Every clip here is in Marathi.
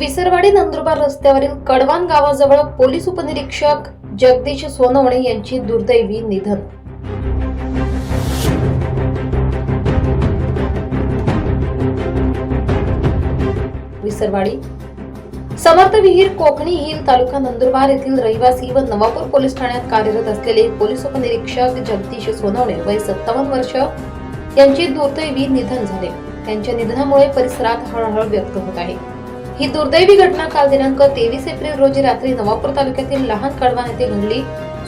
विसरवाडी नंदुरबार रस्त्यावरील कडवान गावाजवळ पोलीस उपनिरीक्षक जगदीश सोनवणे यांची दुर्दैवी निधन. विसरवाडी. समर्थ विहीर कोकणी हिल तालुका नंदुरबार येथील रहिवासी व नवापूर पोलीस ठाण्यात कार्यरत असलेले पोलीस उपनिरीक्षक जगदीश सोनवणे वय सत्तावन्न वर्ष यांचे दुर्दैवी निधन झाले. त्यांच्या निधनामुळे परिसरात हळहळ व्यक्त होत आहे. ही दुर्दैवी घटना काल दिनांक तेवीस एप्रिल रोजी रात्री नवापूर तालुक्यातील लहान कडवान येथे घडली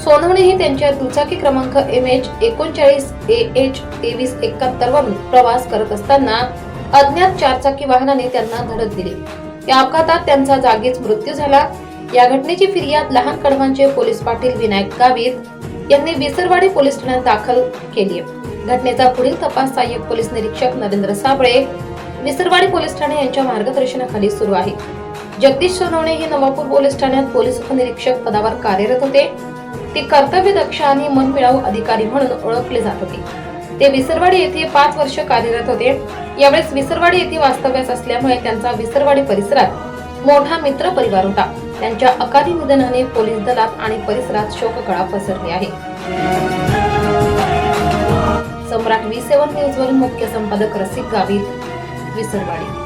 सोनवणे हे त्यांच्या दुचाकी क्रमांक एम एच एकोणचाळीस ए एच तेवीस एकाहत्तर वरून प्रवास करत असताना अज्ञात चारचाकी वाहनाने त्यांना धडक दिली. या अपघातात त्यांचा जागीच मृत्यू झाला. या घटनेची फिर्याद लहान कडवांचे पोलीस पाटील विनायक गावित यांनी विसरवाडी पोलीस ठाण्यात दाखल केली घटनेचा पुढील तपास सहाय्यक पोलीस निरीक्षक नरेंद्र साबळे विसरवाडी पोलीस ठाणे यांच्या मार्गदर्शनाखाली सुरू आहे. जगदीश सोनवणे हे नवापूर पोलीस ठाण्यात पोलीस उपनिरीक्षक पदावर कार्यरत होते. ते कर्तव्य दक्ष आणि मनमिळाऊ अधिकारी म्हणून ओळखले जात होते. ते विसरवाडी येथे पाच वर्ष कार्यरत होते. यावेळेस विसरवाडी येथे वास्तव्यास असल्यामुळे त्यांचा विसरवाडी परिसरात मोठा मित्र परिवार होता. त्यांच्या अकाली निधनाने पोलीस दलात आणि परिसरात शोककळा पसरली आहे. सम्राट वी सेवन न्यूज वरून मुख्य संपादक रसिक गावित विसरवाडी